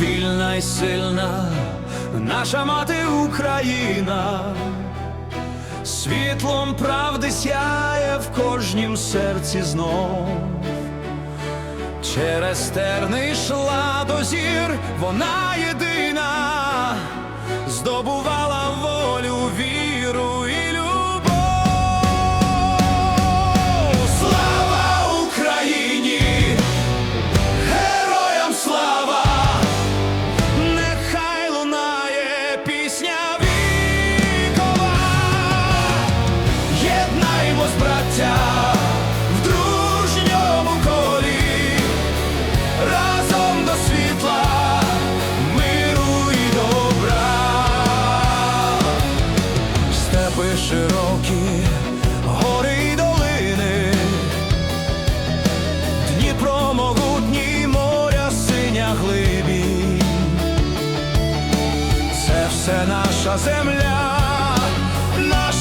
вільна й сильна, наша мати Україна, світлом правди сяє в кожнім серці знов. Через терни йшла до зір, вона єдина, здобувала волю, віру єднаймось, браття, в дружньому колі, разом до світла, миру і добра. Степи широкі, гори й долини. Дніпро могутній моря синя глибінь Це все наша земля,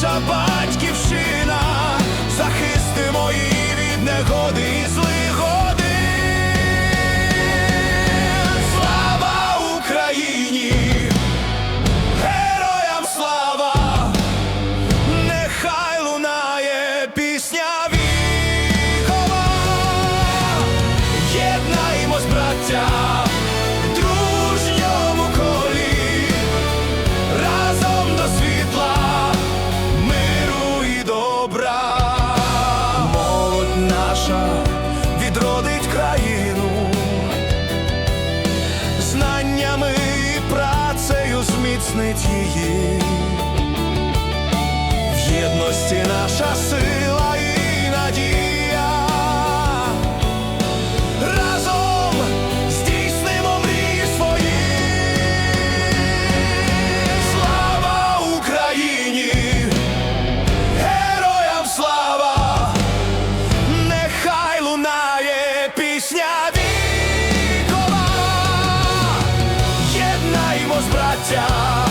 наша батьківщина, захистимо її від негоди наша відродить країну, знаннями і працею зміцнить її. В єдності наша сила Пісня вікова, єднаємо з браття.